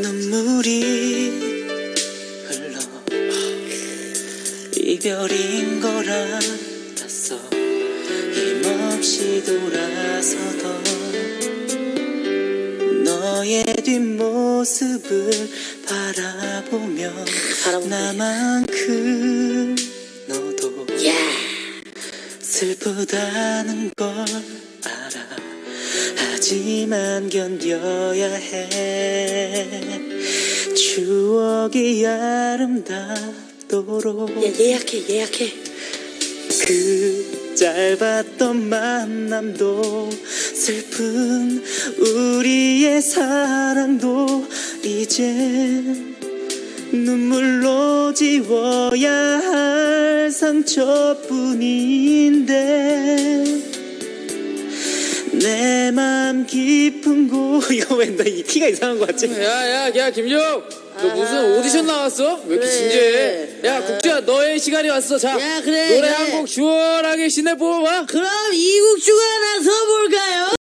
세월이 흘러 이별인 걸 알았어 힘없이 돌아서던 너의 뒷모습을 바라보며. 나만큼 너도 슬프다는 걸 알아 하지만 견뎌야 해 추억이 아름답도록 야, 예약해, 예약해. 그 짧았던 만남도 슬픈 우리의 사랑도 이제 눈물로 지워야 할 상처뿐인데 내 맘 깊은 곳 이거 왜나 이 키가 이상한 거 같지? 야야 야 김종 너 무슨 아, 오디션 나왔어? 왜 이렇게 그래. 진지해? 야 아. 국주야 너의 시간이 왔어 자 야, 그래, 노래 그래. 한 곡 시원하게 신내 뽑아봐 그럼 볼까요?